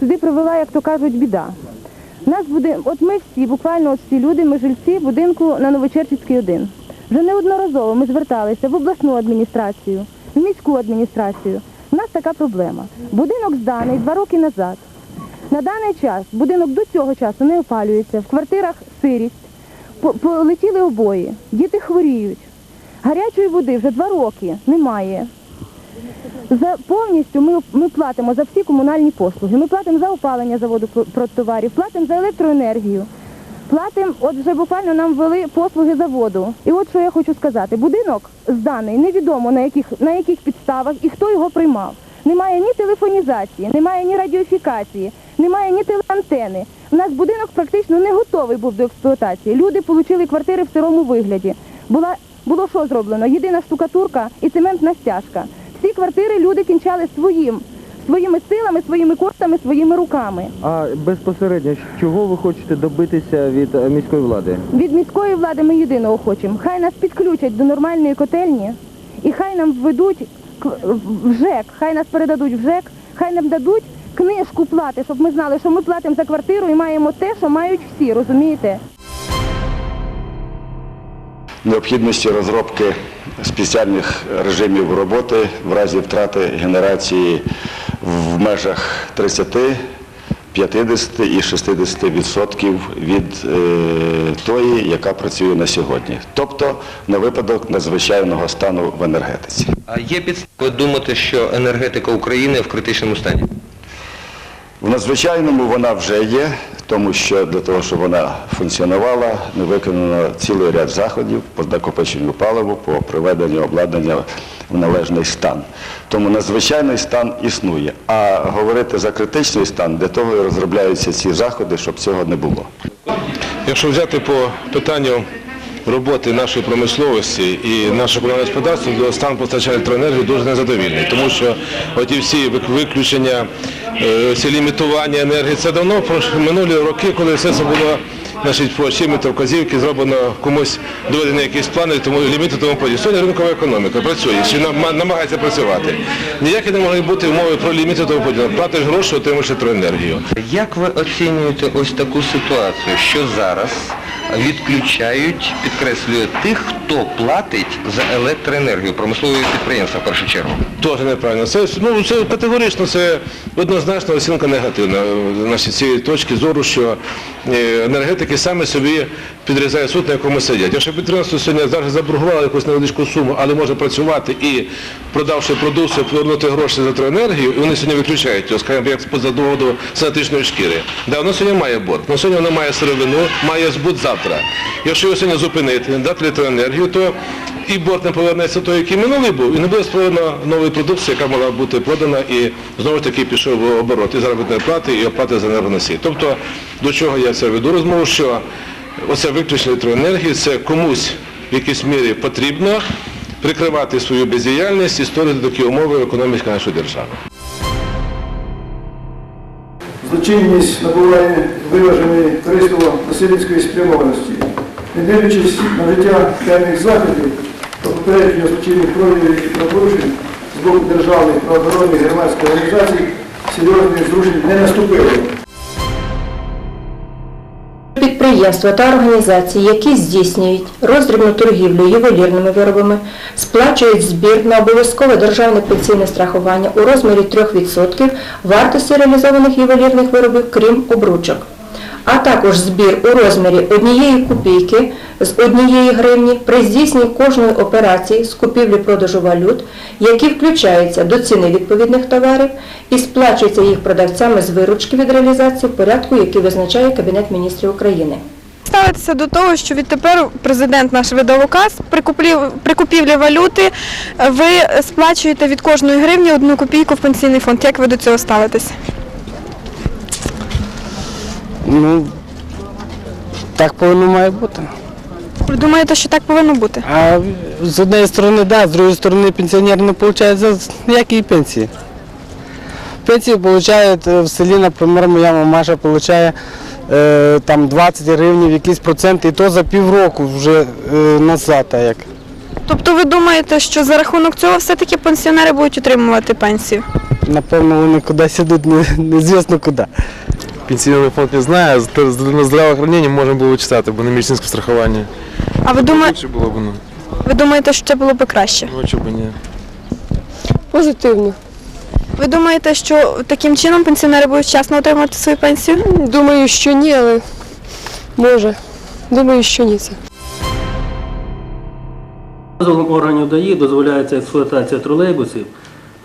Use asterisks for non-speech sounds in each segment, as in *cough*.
сюди привела, як то кажуть, біда. Нас буде, от ми всі, буквально от всі люди, ми жильці будинку на Новочерчицький 1. Вже неодноразово ми зверталися в обласну адміністрацію, в міську адміністрацію. У нас така проблема. Будинок зданий два роки назад. На даний час будинок до цього часу не опалюється, в квартирах сирість, полетіли обої, діти хворіють. Гарячої води вже два роки немає. За повністю ми, ми платимо за всі комунальні послуги. Ми платимо за опалення заводу продтоварів, платимо за електроенергію. Платимо, от вже буквально нам ввели послуги за воду. І от що я хочу сказати. Будинок зданий, невідомо на яких, на яких підставах і хто його приймав. Немає ні телефонізації, немає ні радіофікації, немає ні телеантени. У нас будинок практично не готовий був до експлуатації. Люди отримали квартири в сирому вигляді. Була, було що зроблено? Єдина штукатурка і цементна стяжка. Всі квартири люди кінчали своїм, своїми силами, своїми коштами, своїми руками. А безпосередньо, чого ви хочете добитися від е, міської влади? Від міської влади ми єдиного хочемо. Хай нас підключать до нормальної котельні і хай нам введуть к- в ЖЕК, хай нас передадуть в ЖЕК, хай нам дадуть книжку плати, щоб ми знали, що ми платимо за квартиру і маємо те, що мають всі, розумієте? необхідності розробки спеціальних режимів роботи в разі втрати генерації в межах 30, 50 і 60 відсотків від е, тої, яка працює на сьогодні. Тобто на випадок надзвичайного стану в енергетиці. А є підстави думати, що енергетика України в критичному стані? В надзвичайному вона вже є, тому що для того, щоб вона функціонувала, не виконано цілий ряд заходів по накопиченню паливу, по приведенню обладнання в належний стан. Тому надзвичайний стан існує. А говорити за критичний стан, для того і розробляються ці заходи, щоб цього не було. Якщо взяти по питанню роботи нашої промисловості і нашого господарства, то стан постачання електроенергії дуже незадовільний, тому що оті всі виключення, е, всі лімітування енергії, це давно минулі роки, коли все це було значить, по очі вказівки, зроблено комусь доведені якісь плани, тому ліміти тому подібне. Сьогодні ринкова економіка працює, чи намагається працювати. Ніякі не можуть бути умови про ліміти тому подібне. Платиш гроші, отримуєш електроенергію. Як ви оцінюєте ось таку ситуацію, що зараз відключають, підкреслюю, тих, хто платить за електроенергію, промислові підприємства в першу чергу? Теж неправильно. Це, ну, це категорично, це однозначно оцінка негативна значить, з цієї точки зору, що е, енергетики самі собі підрізають суд, на якому сидять. Якщо підприємство сьогодні зараз заборгувало якусь невеличку суму, але може працювати і, продавши продукцію, повернути гроші за електроенергію, і вони сьогодні виключають його, скажімо, як поза доводу синтетичної шкіри. Да, воно сьогодні має борт, але сьогодні воно має сировину, має збут завтра. Якщо його сьогодні зупинити, дати електроенергію, то і борт не повернеться той, який минулий був, і не буде створено нової продукції, яка могла бути продана, і знову ж таки пішов в оборот і заробітної плати, і оплати за енергоносії. Тобто, до чого я це веду розмову, що оце виключення електроенергії, це комусь в якійсь мірі потрібно прикривати свою бездіяльність і створити такі умови в нашої держави. Злочинність набуває виваженої туристово-насильницької спрямованості. Не дивлячись на життя певних заходів та попередження злочинних проявів і правопорушень з боку державних правоохоронних громадських організацій, серйозних зрушень не наступило. Підприємства та організації, які здійснюють роздрібну торгівлю ювелірними виробами, сплачують збір на обов'язкове державне пенсійне страхування у розмірі 3% вартості реалізованих ювелірних виробів, крім обручок, а також збір у розмірі однієї копійки з однієї гривні при здійсненні кожної операції з купівлі-продажу валют, які включаються до ціни відповідних товарів і сплачуються їх продавцями з виручки від реалізації в порядку, який визначає Кабінет міністрів України. ставитися до того, що відтепер президент наш видав указ при купівлі валюти е, ви сплачуєте від кожної гривні одну копійку в пенсійний фонд. Як ви до цього ставитесь? Ну, так повинно має бути. Ви думаєте, що так повинно бути? А з однієї сторони, да, з другої сторони пенсіонер не отримує за ніякі пенсії. Пенсію отримують в селі, наприклад, моя мамаша отримує е, там 20 гривень, якісь проценти, і то за півроку вже е, назад. а Як. Тобто ви думаєте, що за рахунок цього все-таки пенсіонери будуть отримувати пенсію? напевно, вони кудись ідуть, не- незвісно куди. Пенсійний фонд не знає, з з здравоохранення можна було читати, бо не медицинське страхування. А ви думаєте, було б, ну, ви думаєте, що це було б краще? ну, чого б ні. Позитивно. Ви думаєте, що таким чином пенсіонери будуть вчасно отримувати свою пенсію? Думаю, що ні, але може. Думаю, що ні це. Дозволом органів ДАІ дозволяється експлуатація тролейбусів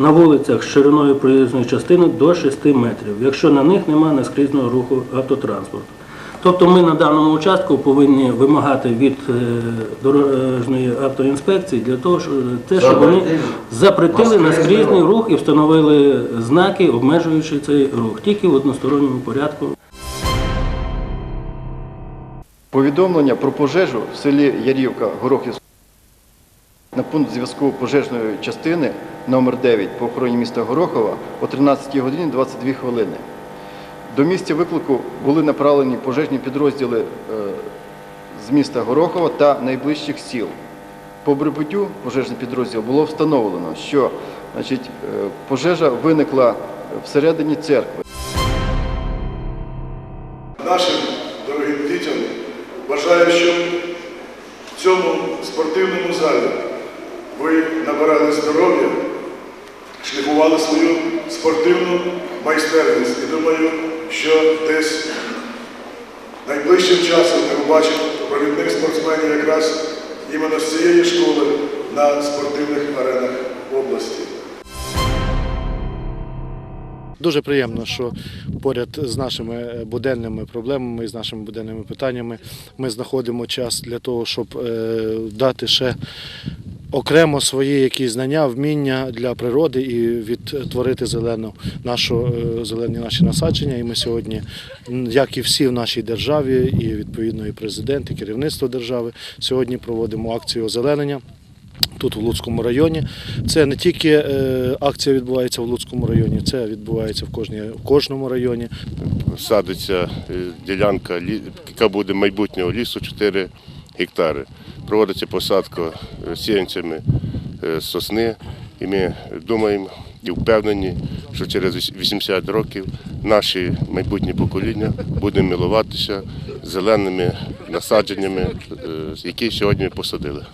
на вулицях з шириною проїзної частини до 6 метрів, якщо на них немає наскрізного руху автотранспорту. Тобто ми на даному участку повинні вимагати від е, дорожньої автоінспекції для того, щоб щоб вони запретили наскрізний рух і встановили знаки, обмежуючи цей рух, тільки в односторонньому порядку. Повідомлення про пожежу в селі Ярівка Горохівського на пункт зв'язку пожежної частини номер 9 по охороні міста Горохова о 13 годині 22 хвилини. До місця виклику були направлені пожежні підрозділи е, з міста Горохова та найближчих сіл. По прибуттю пожежний підрозділ було встановлено, що е, пожежа виникла всередині церкви. Нашим дорогим дітям бажаю, щоб в цьому спортивному залі ви набирали здоров'я, шліфували свою спортивну майстерність. І думаю, що десь найближчим часом ми побачимо провідних спортсменів якраз іменно з цієї школи на спортивних аренах області. Дуже приємно, що поряд з нашими буденними проблемами з нашими буденними питаннями ми знаходимо час для того, щоб е, дати ще окремо свої якісь знання, вміння для природи і відтворити зелену нашу е, зелені наші насадження. І ми сьогодні, як і всі в нашій державі, і відповідно і президент, і керівництво держави, сьогодні проводимо акцію озеленення. Тут в Луцькому районі. Це не тільки е, акція відбувається в Луцькому районі, це відбувається в, кожній, в кожному районі. садиться е, ділянка, яка буде майбутнього лісу 4 гектари. Проводиться посадка е, сіянцями е, сосни, і ми думаємо і впевнені, що через віс- 80 років наші майбутні покоління будуть милуватися зеленими насадженнями, е, які сьогодні посадили.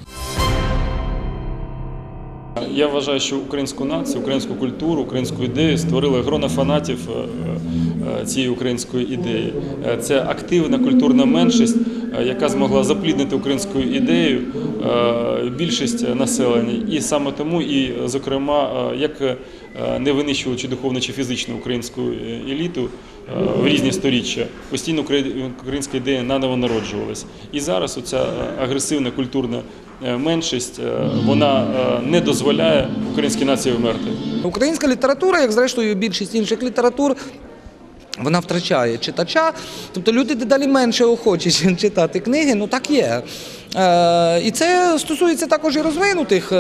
Я вважаю, що українську націю, українську культуру, українську ідею створили грона фанатів е, е, цієї української ідеї. Е, Це активна культурна меншість, е, яка змогла запліднити українською ідеєю е, більшість населення. І саме тому, і зокрема, е, як е, не винищували духовну чи фізичну українську е, еліту е, в різні сторіччя, постійно украї- українська ідея наново народжувалась. І зараз оця е, агресивна культурна е, меншість е, вона не дозволяє українській нації вмерти. Українська література, як зрештою більшість інших літератур, вона втрачає читача. Тобто люди дедалі менше охочі читати книги, ну так є. І це стосується також і розвинутих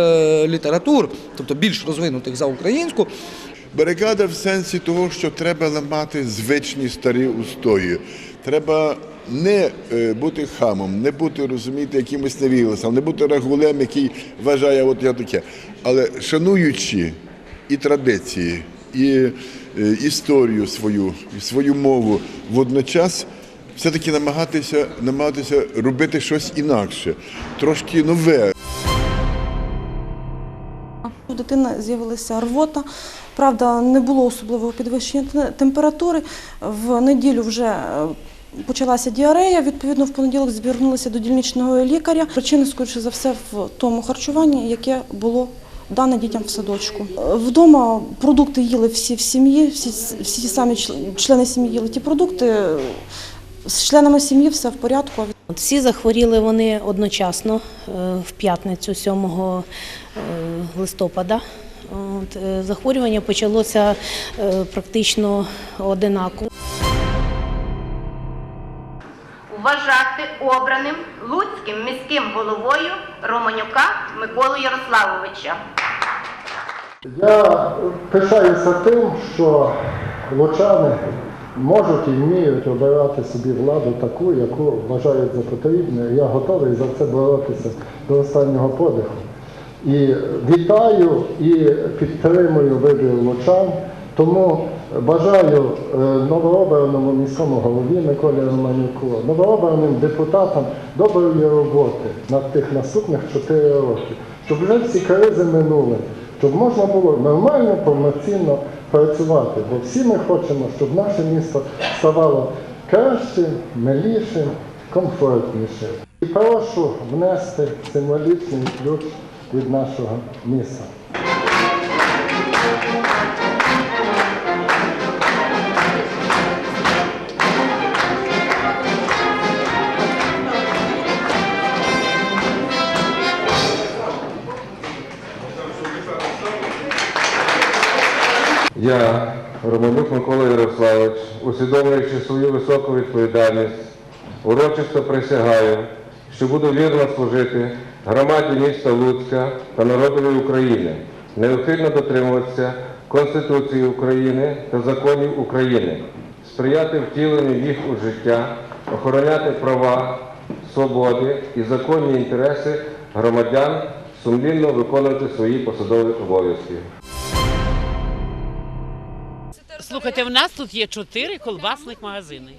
літератур, тобто більш розвинутих за українську. Барикада в сенсі того, що треба ламати звичні старі устої. Треба не е, бути хамом, не бути, розумієте, якимось невігласом, не бути рагулем, який вважає, от я таке. Але шануючи і традиції, і е, історію свою, і свою мову водночас. Все-таки намагатися, намагатися робити щось інакше, трошки нове. У дитини з'явилася рвота. Правда, не було особливого підвищення температури. В неділю вже е, почалася діарея. Відповідно, в понеділок звернулися до дільничного лікаря. Причина, скоріше за все, в тому харчуванні, яке було дане дітям в садочку. Е, Вдома продукти їли всі в сім'ї, всі, всі ті самі члени- сім'ї їли ті продукти. З членами сім'ї все в порядку. Всі захворіли вони одночасно е, в п'ятницю 7 е, листопада. От, е, Захворювання почалося е, практично одинаково. вважати обраним Луцьким міським головою Романюка Миколу Ярославовича. Я пишаюся тим, що лучани можуть і вміють обирати собі владу таку, яку вважають за потрібне. Я готовий за це боротися до останнього подиху. І вітаю і підтримую вибір лучан Тому бажаю е, новообраному міському голові Миколі Романюку, новообраним депутатам доброї роботи на тих наступних 4 роки, щоб вже всі кризи минули, щоб можна було нормально, повноцінно працювати. Бо всі ми хочемо, щоб наше місто ставало кращим, милішим, комфортнішим. І прошу внести символічний ключ від нашого міста. Я, Романюк Микола Ярославович, усвідомлюючи свою високу відповідальність, урочисто присягаю, що буду вірно служити громаді міста Луцька та народові України, неухильно дотримуватися Конституції України та законів України, сприяти втіленню їх у життя, охороняти права, свободи і законні інтереси громадян, сумлінно виконувати свої посадові обов'язки. Слухайте, в нас тут є чотири колбасних магазини.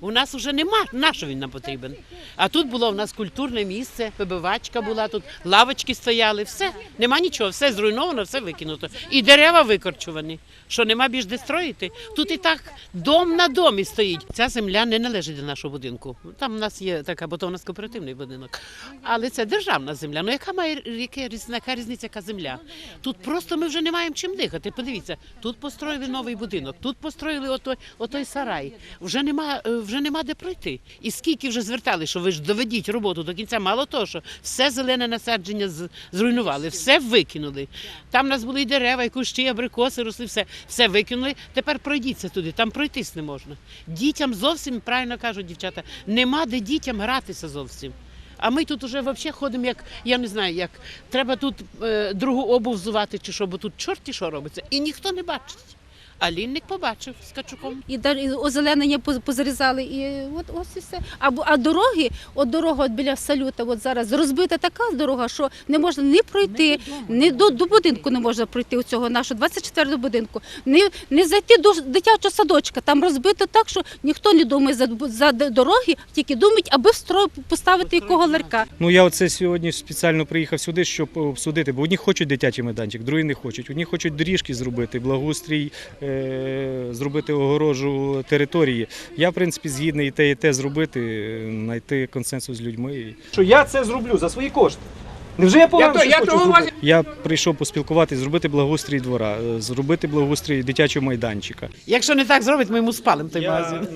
У нас вже нема, на що він нам потрібен. А тут було в нас культурне місце, вибивачка була тут, лавочки стояли, все, нема нічого, все зруйновано, все викинуто. І дерева викорчувані. Що нема більш де строїти? Тут і так дом на домі стоїть. Ця земля не належить до нашого будинку. Там у нас є така, бо то у нас кооперативний будинок. Але це державна земля. Ну яка має яка різниця, різниця, яка земля? Тут просто ми вже не маємо чим дихати. Подивіться, тут построїли новий будинок, тут построїли отой, отой сарай. Вже нема, е, вже нема де пройти. І скільки вже звертали, що ви ж доведіть роботу до кінця. Мало того, що все зелене насадження зруйнували, все викинули. Там у нас були і дерева, і кущі, і абрикоси росли, все, все викинули. Тепер пройдіться туди, там пройтись не можна. Дітям зовсім правильно кажуть дівчата, нема де дітям гратися зовсім. А ми тут уже взагалі ходимо, як я не знаю, як треба тут е, другу обув взувати чи що, бо тут чорті що робиться, і ніхто не бачить. А лінник побачив з качуком. і озеленення позарізали, і от ось і все. А, а дороги, от дорога от біля салюта, от зараз розбита така дорога, що не можна ні пройти, ні до, до будинку не можна пройти у цього нашого 24 будинку, ні, не зайти до дитячого садочка. Там розбито так, що ніхто не думає за, за дороги, тільки думають, аби встро поставити якого ларька. Ну я оце сьогодні спеціально приїхав сюди, щоб обсудити, бо одні хочуть дитячий майданчик, другі не хочуть. Одні хочуть доріжки зробити, благоустрій, е, зробити огорожу території. Я, в принципі, згідний і те, і те зробити, е, знайти консенсус з людьми. Що я це зроблю за свої кошти. Невже я повинен Я я хочу? Я прийшов поспілкуватися, зробити благоустрій двора, е, зробити благоустрій дитячого майданчика. Якщо не так зробить, ми йому спалимо той магазин.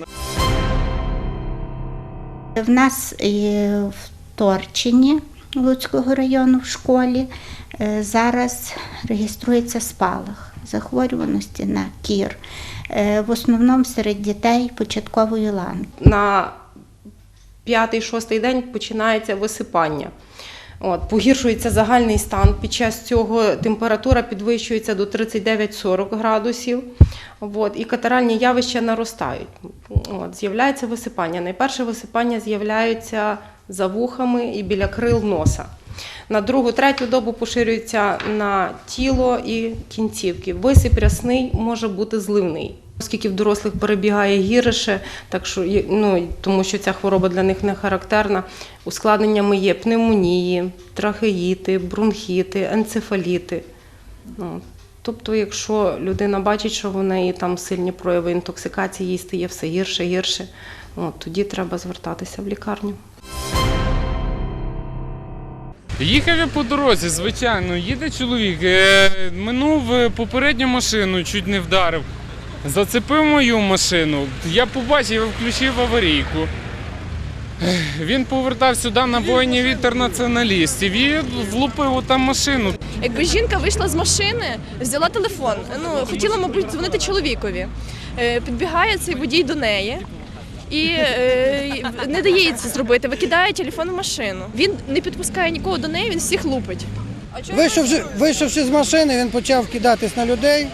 В нас е, в Торчині Луцького району в школі е, зараз реєструється спалах захворюваності на кір, е, в основному серед дітей початкової ланки. на п'ятий-шостий день починається висипання. От, погіршується загальний стан. Під час цього температура підвищується до 39-40 градусів. От, і катаральні явища наростають. От, з'являється висипання. Найперше висипання з'являється за вухами і біля крил носа. На другу-третю добу поширюється на тіло і кінцівки. Висип рясний може бути зливний. Оскільки в дорослих перебігає гірше, так що ну, тому що ця хвороба для них не характерна. Ускладненнями є пневмонії, трахеїти, бронхіти, енцефаліти. Ну, тобто, якщо людина бачить, що в неї там сильні прояви інтоксикації, їй стає все гірше, гірше, от, тоді треба звертатися в лікарню. Їхав я по дорозі, звичайно, їде чоловік, е, минув е, попередню машину, чуть не вдарив. Зацепив мою машину. Я побачив, включив аварійку. Він повертав сюди на воїнів інтернаціоналістів і влупив отам машину. Якби жінка вийшла з машини, взяла телефон, ну хотіла, мабуть, дзвонити чоловікові. Е, Підбігає цей водій до неї і е, не дає їй це зробити, викидає телефон в машину. Він не підпускає нікого до неї, він всіх лупить. Вийшовши, вийшовши з машини, він почав кидатись на людей.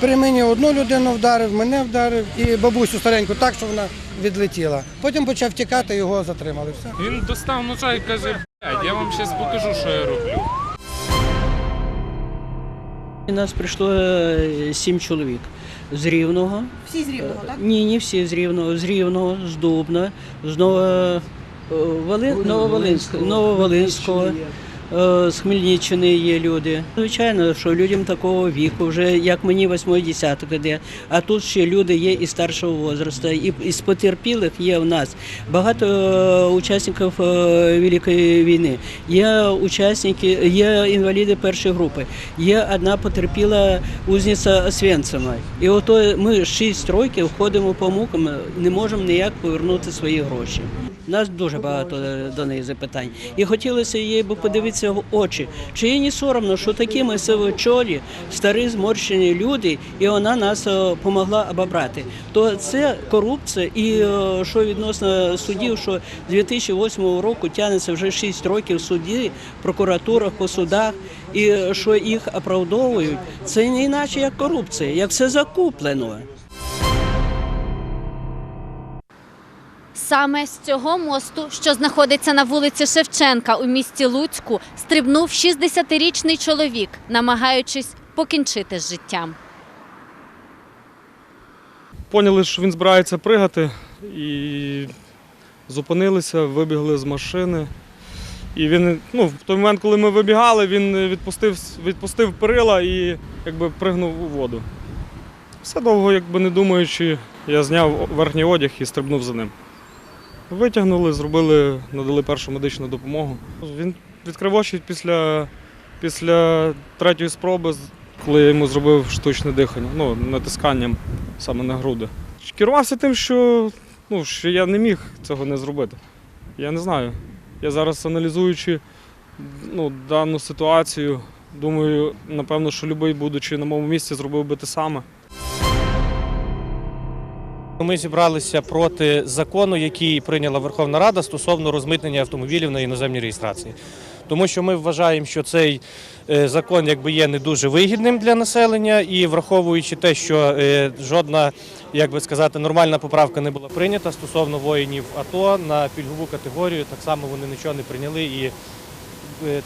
При мені одну людину вдарив, мене вдарив і бабусю стареньку так, що вона відлетіла. Потім почав тікати, його затримали. Все. Він достав ножа і каже, блядь, я вам зараз покажу, що я роблю. У нас прийшло е, сім чоловік з Рівного. Всі з Рівного, так? Ні, не всі з Рівного, з Рівного, з Дубна, з Ново... е, Вали- Нововолинськ- Нововолинського. Е, З Хмельниччини є люди. Звичайно, що людям такого віку, вже як мені восьмий десяток іде, а тут ще люди є і старшого возрасту, і із потерпілих є в нас багато е, учасників е, Великої війни. Є учасники, є інваліди першої групи, є одна потерпіла узниця Освенцима. І ото ми 6 років ходимо по мукам, не можемо ніяк повернути свої гроші. Нас дуже багато е, до неї запитань. І хотілося їй би подивитися в очі. Чи їй не соромно, що такі ми сивочолі, старі зморщені люди, і вона нас допомогла обобрати. То це корупція, і е, що відносно судів, що з 2008 року тягнеться вже 6 років суді, прокуратурах, по судах, і е, що їх оправдовують, це не іначе як корупція, як все закуплено. Саме з цього мосту, що знаходиться на вулиці Шевченка у місті Луцьку, стрибнув 60-річний чоловік, намагаючись покінчити з життям. Поняли, що він збирається пригати, і зупинилися, вибігли з машини. І він, ну, в той момент, коли ми вибігали, він відпустив, відпустив перила і якби пригнув у воду. Все довго, якби не думаючи, я зняв верхній одяг і стрибнув за ним. Витягнули, зробили, надали першу медичну допомогу. Він відкрив очі після, після третьої спроби, коли я йому зробив штучне дихання, ну, натисканням саме на груди. Керувався тим, що, ну, що я не міг цього не зробити. Я не знаю. Я зараз аналізуючи ну, дану ситуацію, думаю, напевно, що будь-який, будучи на моєму місці, зробив би те саме. Ми зібралися проти закону, який прийняла Верховна Рада стосовно розмитнення автомобілів на іноземній реєстрації. Тому що ми вважаємо, що цей е, закон якби є не дуже вигідним для населення, і враховуючи те, що е, жодна, як би сказати, нормальна поправка не була прийнята стосовно воїнів АТО на пільгову категорію, так само вони нічого не прийняли і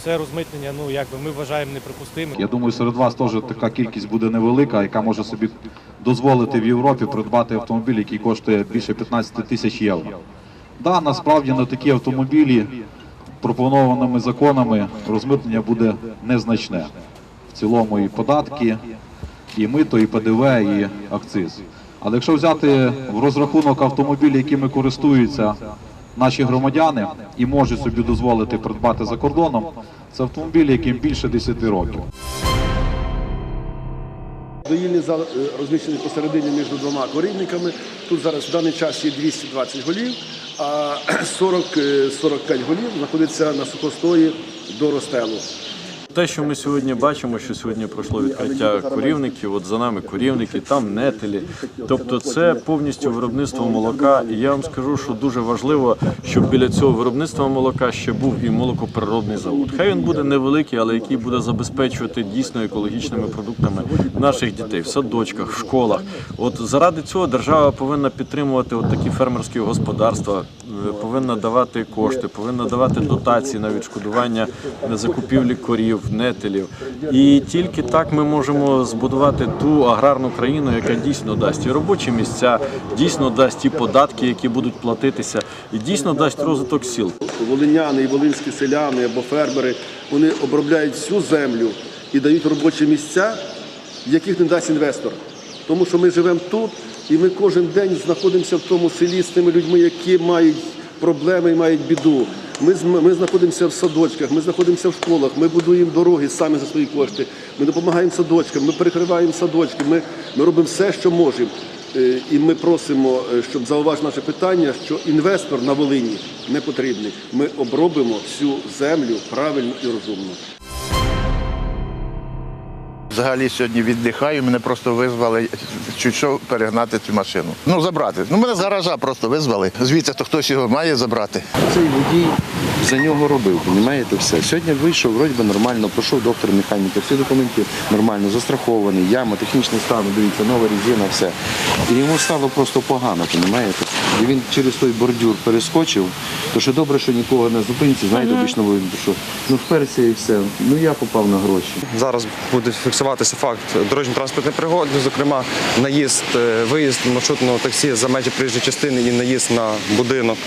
це розмитнення, ну якби ми вважаємо неприпустимим. Я думаю, серед вас теж така кількість буде невелика, яка може собі дозволити в Європі придбати автомобіль, який коштує більше 15 тисяч євро. Да, насправді на такі автомобілі пропонованими законами розмитнення буде незначне. В цілому і податки, і мито, і ПДВ, і акциз. Але якщо взяти в розрахунок автомобілі, якими користуються наші громадяни і можуть собі дозволити придбати за кордоном, це автомобілі, яким більше 10 років. Доїльний зал розміщені розміщений посередині між двома корівниками. Тут зараз в даний час є 220 голів, а *clears throat* 40, е, 45 голів знаходиться на сухостої до розстелу. Те, що ми сьогодні бачимо, що сьогодні пройшло відкриття корівників, от за нами корівники, там нетелі. Тобто це повністю виробництво молока. І я вам скажу, що дуже важливо, щоб біля цього виробництва молока ще був і молокопереробний завод. Хай він буде невеликий, але який буде забезпечувати дійсно екологічними продуктами наших дітей в садочках, в школах. От заради цього держава повинна підтримувати от такі фермерські господарства, е, повинна давати кошти, повинна давати дотації на відшкодування закупівлі корів, нетелів. І тільки так ми можемо збудувати ту аграрну країну, яка дійсно дасть і робочі місця, дійсно дасть ті податки, які будуть платитися, і дійсно дасть розвиток сіл. Волиняни і волинські селяни або фермери вони обробляють всю землю і дають робочі місця, яких не дасть інвестор. Тому що ми живемо тут і ми кожен день знаходимося в тому селі з тими людьми, які мають проблеми і мають біду. Ми, ми знаходимося в садочках, ми знаходимося в школах, ми будуємо дороги самі за свої кошти, ми допомагаємо садочкам, ми перекриваємо садочки, ми, ми робимо все, що можемо. Е, І ми просимо, е, щоб зауважив наше питання, що інвестор на Волині не потрібний. Ми обробимо всю землю правильно і розумно. Взагалі сьогодні віддихаю, мене просто визвали чуть що перегнати цю машину. Ну, забрати. Ну, мене з гаража просто визвали. Звідси то хтось його має забрати. Цей водій за нього робив, розумієте, все. Сьогодні вийшов, вроді би нормально, пройшов доктор механіка, всі документи нормально, застрахований, яма, технічний стан, дивіться, нова резина, все. І йому стало просто погано, розумієте? І він через той бордюр перескочив, то що добре, що нікого не зупинці, знаєте, обично що ну вперся і все. Ну я попав на гроші. Зараз буде фіксуватися факт дорожньо-транспортної пригоди, зокрема наїзд, е, виїзд маршрутного таксі за межі проїжджої частини і наїзд на будинок.